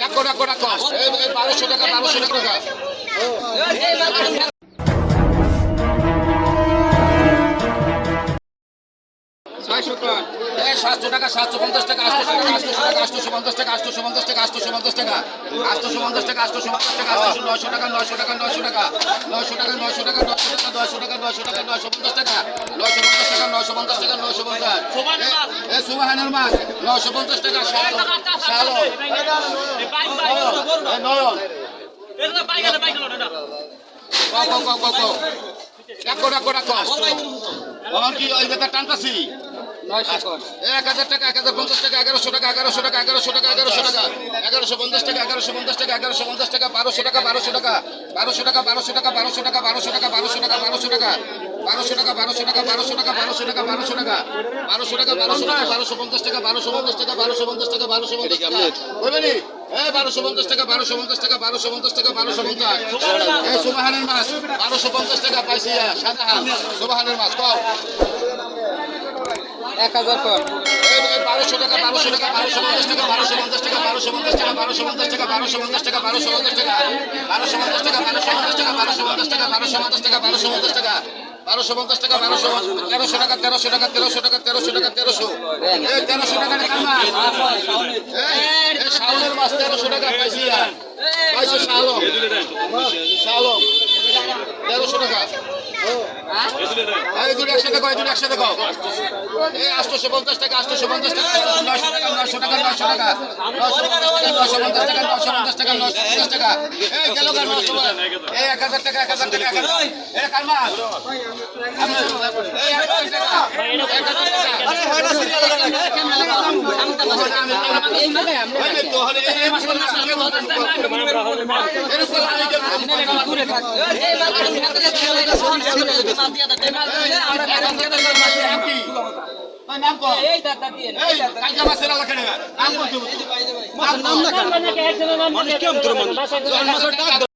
রাখো রাখো রাখো। বারোশো টাকা বারোশো টাকা। টাকা সাতশো পঞ্চাশ টাকা আটশো টাকা আটশো টাকা পঞ্চাশ টাকা আটশো পঞ্চাশ টাকা আটশো পঞ্চাশ টাকা আটশো পঞ্চাশ টাকা আটশো পঞ্চাশ টাকা আটশো নয়শো টাকা নয়শো টাকা নয়শো টাকা নয়শো টাকা নয়শো টাকা নয়শো টাকা নয়শো টাকা নয়শো পঞ্চাশ টাকা নয়শো পঞ্চাশ টাকা নয়শো পঞ্চাশ টাকা নয়শো পঞ্চাশ এ সুবাহানের মাছ নয়শো পঞ্চাশ টাকা শালো নয়ন রাখো রাখো রাখো তখন কি ওই টানতাছি এক হাজার টাকা এক হাজার পঞ্চাশ টাকা এগারোশো টাকা এগারোশো টাকা এগারোশো টাকা এগারোশো টাকা এগারোশো পঞ্চাশ টাকা এগারোশো পঞ্চাশ টাকা এগারোশো পঞ্চাশ টাকা বারোশো টাকা বারোশো টাকা বারোশো টাকা বারোশো টাকা বারোশো টাকা বারোশো টাকা বারোশো টাকা বারোশো টাকা বারোশো টাকা বারোশো টাকা বারোশো টাকা বারোশো টাকা বারোশো টাকা বারোশো টাকা বারোশো টাকা বারোশো পঞ্চাশ টাকা বারোশো পঞ্চাশ টাকা বারোশো পঞ্চাশ টাকা বারোশো পঞ্চাশ টাকা বুঝবে নি হ্যাঁ বারোশো পঞ্চাশ টাকা বারোশো পঞ্চাশ টাকা বারোশো পঞ্চাশ টাকা বারোশো পঞ্চাশ এই সুবাহানের মাছ বারোশো পঞ্চাশ টাকা পাইছি সুবাহানের মাছ কও এক হাজার কর বারোশো টাকা বারোশো টাকা বারোশো পঞ্চাশ টাকা বারোশো পঞ্চাশ টাকা বারোশো পঞ্চাশ টাকা বারোশো পঞ্চাশ টাকা বারোশো পঞ্চাশ টাকা বারোশো পঞ্চাশ টাকা বারোশো পঞ্চাশ টাকা বারোশো পঞ্চাশ টাকা বারোশো পঞ্চাশ টাকা বারোশো পঞ্চাশ টাকা বারোশো পঞ্চাশ টাকা বারোশো পঞ্চাশ টাকা বারোশো তেরোশো টাকা তেরোশো টাকা তেরোশো টাকা তেরোশো টাকা তেরোশো এই তেরোশো টাকা শাওনের মাছ তেরোশো টাকা পাইছি আর পাইছো একসাথে কয় একসাথে কও এই আটশো পঞ্চাশ টাকা আটশো পঞ্চাশ টাকা নশো টাকা নশো টাকা নশো পঞ্চাশ টাকা নশো টাকা নশো টাকা এই এই এক হাজার টাকা এক হাজার টাকা ভাই নাম কও এই দাতা দিয়ে এই কাজা মাছের আলা কেন নাম কও নাম না কেন মানুষ কেমন তোর মানুষ